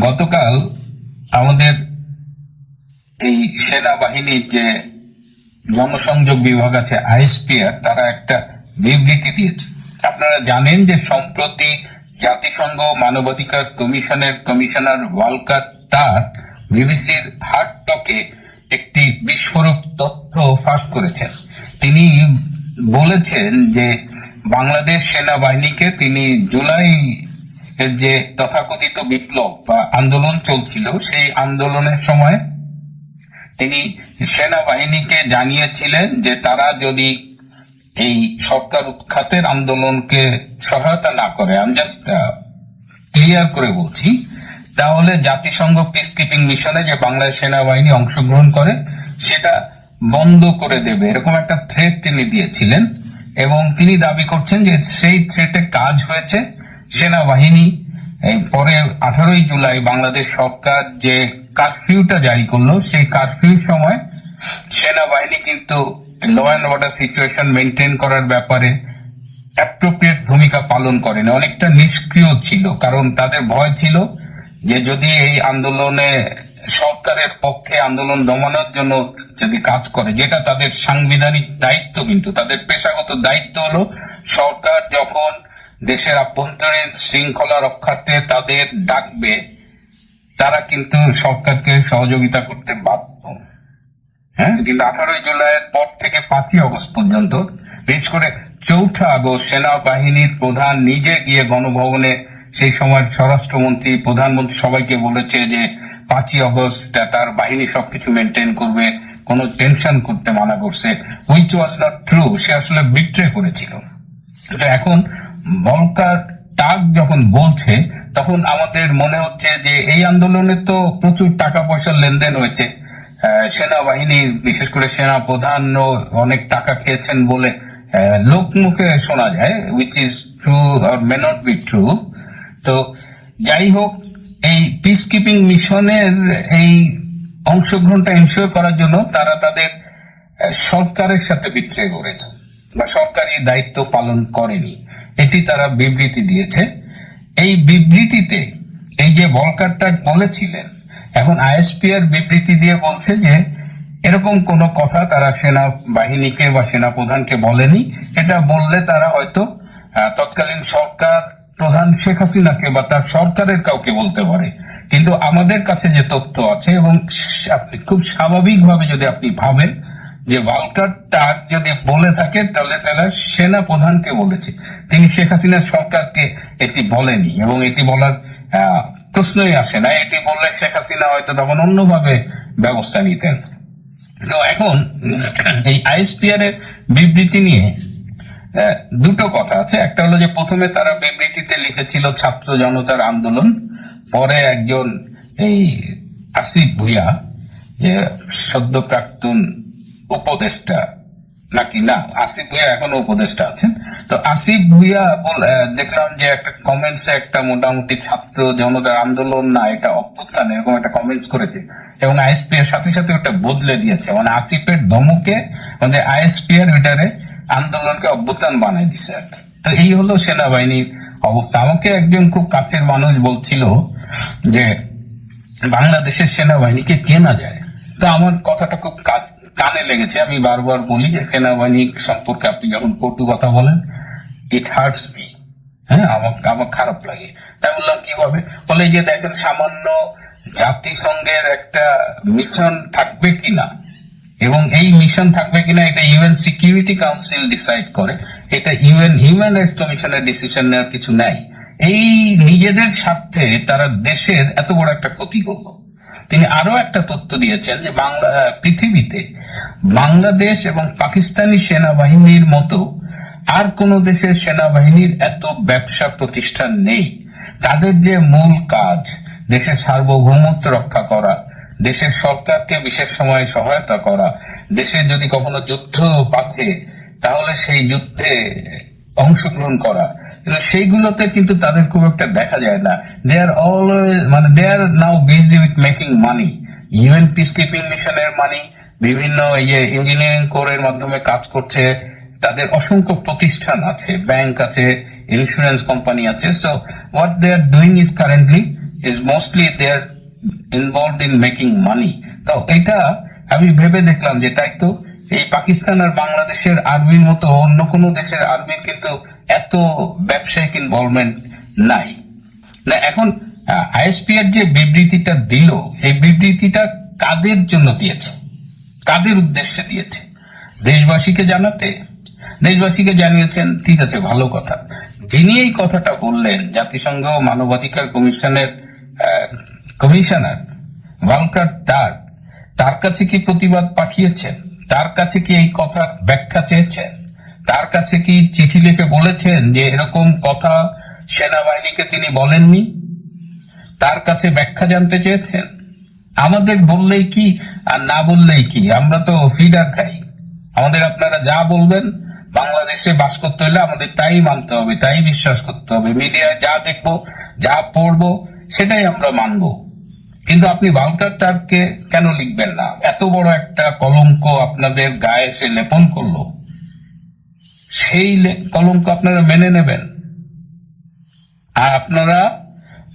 গতকাল আমাদের এই সেনাবাহিনীর যে জনসংযোগ বিভাগ আছে, আইএসপিআর, তারা একটা বিবৃতি দিয়েছে। আপনারা জানেন যে সম্প্রতি জাতিসংঘ মানবাধিকার কমিশনের কমিশনার ওয়ালকার তার বিবিসির হার্ট টকে একটি বিস্ফোরক তথ্য ফাঁস করেছেন। তিনি বলেছেন যে বাংলাদেশ সেনাবাহিনীকে তিনি জুলাই যে তথাকথিত বিপ্লব বা আন্দোলন চলছিল, সেই আন্দোলনের সময় তিনি সেনাবাহিনীকে জানিয়েছিলেন যে তারা যদি এই সরকার উৎখাতের আন্দোলনকে সহায়তা না করে আমি জাস্ট ক্লিয়ার করে বলছি, তাহলে জাতিসংঘ পিস কিপিং মিশনে যে বাংলাদেশ সেনাবাহিনী অংশগ্রহণ করে, সেটা বন্ধ করে দেবে। এরকম একটা থ্রেট তিনি দিয়েছিলেন এবং তিনি দাবি করছেন যে সেই থ্রেটে কাজ হয়েছে। সেনাবাহিনী পরে আঠারোই জুলাই বাংলাদেশ সরকার যে কারফিউটা জারি করল, সেই কারফিউর সময় সেনাবাহিনী কিন্তু law and order situation maintain করার ব্যাপারে অ্যাপ্রোপ্রিয়েট ভূমিকা পালন করেন। অনেকটা নিষ্ক্রিয় ছিল, কারণ তাদের ভয় ছিল যে যদি এই আন্দোলনে সরকারের পক্ষে আন্দোলন দমানোর জন্য যদি কাজ করে, যেটা তাদের সাংবিধানিক দায়িত্ব কিন্তু, তাদের পেশাগত দায়িত্ব হলো সরকার যখন দেশের আভ্যন্তরীণ শৃঙ্খলা রক্ষার্থে তাদের ডাকবে। তারা কিন্তু সরকারকে সহযোগিতা করতে বাধ্য। হ্যাঁ? কিন্তু আঠারোই জুলাইয়ের পর থেকে পাঁচই আগস্ট পর্যন্ত, বিশেষ করে চৌঠা আগস্ট সেনাবাহিনীর প্রধান নিজে গিয়ে গণভবনে, সেই সময় স্বরাষ্ট্রমন্ত্রী, প্রধানমন্ত্রী সবাইকে বলেছে যে পাঁচই আগস্ট তার বাহিনী সবকিছু মেনটেন করবে, কোনো টেনশন করতে মানা করছে। উইচ ওয়াজ নট ট্রু, সে আসলে বিট্রে করেছিল। এখন বলকার টাক যখন বলছে তখন আমাদের মনে হচ্ছে যে এই আন্দোলনে তো প্রচুর টাকা পয়সার লেনদেন হয়েছে। আহ, সেনাবাহিনীর বিশেষ করে সেনা প্রধান অনেক টাকা খেয়েছেন বলে আহ, লোকমুখে শোনা যায় উইচ ইজ ট্রু আর মে নট বি ট্রু তো যাই হোক এই পিস কিপিং মিশনের এই অংশগ্রহণটা এনশিওর করার জন্য তারা তাদের সরকারের সাথে বিক্রয় করেছে বা সরকারি দায়িত্ব পালন করেনি। এটি তারা বিবৃতি দিয়েছে। এই বিবৃতিতে এই যে ভলকারটা বলেছিলেন, এখন আইএসপিআর বিবৃতি দিয়ে বলছে যে এরকম কোনো কথা তারা সেনা বাহিনীকে বা সেনা প্রধানকে বলেনি। এটা বললে তারা হয়তো তৎকালীন সরকার প্রধান শেখ হাসিনাকে বা তার সরকারের কাউকে বলতে পারে। কিন্তু আমাদের কাছে যে তথ্য আছে এবং আপনি খুব স্বাভাবিকভাবে যদি আপনি ভাবেন যে ওয়ালকার তার যদি বলে থাকে, তাহলে তারা সেনা প্রধানকে বলেছে। তিনি শেখ হাসিনার সরকারকে এটি বলেনি এবং এটি বলার প্রশ্নই আসে না। এটি বললে শেখ হাসিনা হয়তো তখন অন্যভাবে ব্যবস্থা নিতেন। তো এখন এই আইএসপিআর এর বিবৃতি নিয়ে দুটো কথা আছে। একটা হলো যে প্রথমে তারা বিবৃতিতে লিখেছিল ছাত্র জনতার আন্দোলন, পরে একজন এই আসিফ ভুইয়া সদ্য প্রাক্তন উপদেষ্টা নাকি? না, আসিফ ভুইয়া এখনও উপদেষ্টা আছেন। তো আসিফ ভুইয়া দেখলাম যে একটা কমেন্টস একটা মোটামুটি ছাত্র জনতার আন্দোলন না, এটা অভ্যুত্থান, এরকম একটা কমেন্টস করেছে। এবং আইএসপি এর সাথে সাথে ওটা বদলে দিয়েছে। মানে আসিফের ধমকে মানে আইএসপি এর ওইটারে আন্দোলনকে অভ্যুত্থান বানাই দিছে আর। তো এই হলো সেনাবাহিনীর অবস্থা। আমাকে একজন খুব কাছের মানুষ বলছিল যে, বাংলাদেশের সেনাবাহিনীকে কেনা যায়। তো আমার কথাটা খুব কাজ- কানে লেগেছে। আমি বারবার বলি যে সেনাবাহিনী সম্পর্কে আপনি যখন কটু কথা বলেন ইট হার্টস মি হ্যাঁ আমার আমার খারাপ লাগে। তাই বললাম, কীভাবে? বলে যে দেখেন, সামান্য জাতিসংঘের একটা মিশন থাকবে কিনা, এবং এই মিশন থাকবে কিনা, এটা ইউএন সিকিউরিটি কাউন্সিল ডিসাইড করে। এটা ইউএন হিউম্যান রাইটস কমিশনের ডিসিশন নেওয়ার কিছু নাই। এই নিজেদের স্বার্থে তারা দেশের এত বড় একটা ক্ষতি করল। তিনি আরও একটা তথ্য দিয়েছেন যে বাংলা পৃথিবীতে বাংলাদেশ এবং পাকিস্তানি সেনাবাহিনীর মতো আর কোন দেশের সেনাবাহিনীর এত ব্যবসা প্রতিষ্ঠান নেই। তাদের যে মূল কাজ, দেশের সার্বভৌমত্ব রক্ষা করা, দেশের সরকারকে বিশেষ সময়ে সহায়তা করা দেশের যদি কখনো যুদ্ধ পাথে তাহলে সেই যুদ্ধে অংশগ্রহণ করা সেইগুলোতে কিন্তু তাদের খুব একটা দেখা যায় না। দে আর অলওয়েজ মানে they are now busy with making money UN peace keeping মিশনের মানি বিভিন্ন ইয়ে ইঞ্জিনিয়ারিং কোরের মাধ্যমে কাজ করছে। তাদের অসংখ্য প্রতিষ্ঠান আছে ব্যাংক আছে ইন্স্যুরেন্স কোম্পানি আছে। So what they are doing is currently is mostly their involve in making money তো এটা আমি ভেবে দেখলাম যে তাই তো, এই পাকিস্তান আর বাংলাদেশের আর্মির মতো অন্য কোনো দেশের আর্মির কিন্তু এত ব্যবসায়িক ইনভলভমেন্ট নাই। না, এখন আইএসপিআর যে বিবৃতিটা দিল, এই বিবৃতিটা কাদের জন্য দিয়েছে? কাদের উদ্দেশ্যে দিয়েছে? দেশবাসীকে জানাতে? দেশবাসীকে জানিয়েছেন, ঠিক আছে, ভালো কথা। যিনি এই কথাটা বললেন, জাতিসংঘ মানবাধিকার কমিশনের কমিশনার, ওয়ালকার তার তার কাছে কি প্রতিবাদ পাঠিয়েছেন? তার কাছে কি এই কথার ব্যাখ্যা চেয়েছেন? তার কাছে কি চিঠি লিখে বলেছেন যে এরকম কথা সেনাবাহিনীকে তিনি বলেননি? তার কাছে ব্যাখ্যা জানতে চেয়েছেন? আমাদের বললেই কি আর না বললেই কি? আমরা তো ফিডার খাই। আমাদের আপনারা যা বলবেন, বাংলাদেশে বাস করতে হলে আমাদের তাই মানতে হবে, তাই বিশ্বাস করতে হবে। মিডিয়ায় যা দেখব, যা পড়ব, সেটাই আমরা মানব। কিন্তু আপনি বালকার তারকে কেন লিখবেন না? এত বড় একটা কলঙ্ক আপনাদের গায়ে সে লেপন করল। সেই কলঙ্ক আপনারা মেনে নেবেন। আর আপনারা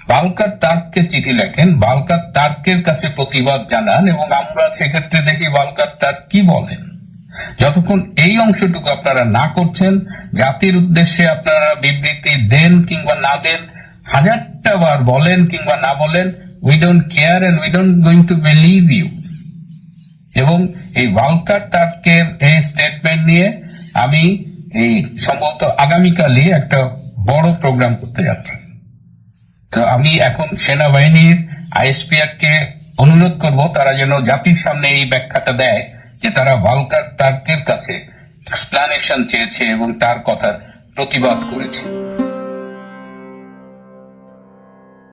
বালকার তার্ককে চিঠি লেখেন, বালকার তার্কের কাছে প্রতিবাদ জানান এবং আমরা সেক্ষেত্রে দেখি বালকার তার্ক কি বলেন। যতক্ষণ এই অংশটুকু আপনারা না করছেন, জাতির উদ্দেশ্যে আপনারা বিবৃতি দেন কিংবা না দেন, হাজারটা বার বলেন কিংবা না বলেন we don't care and we don't going to believe you এবং এই ওয়ালকার তার্কের এই স্টেটমেন্ট নিয়ে আমি এই সম্ভবত আগামীকালে একটা বড় প্রোগ্রাম করতে যাচ্ছে। তো আমি এখন সেনাবাহিনীর আইএসপিআর কে অনুরোধ করব, তারা যেন জাতির সামনে এই ব্যাখ্যাটা দেয় যে তারা ভালকার তার্কের কাছে এক্সপ্লানেশন চেয়েছে এবং তার কথার প্রতিবাদ করেছে।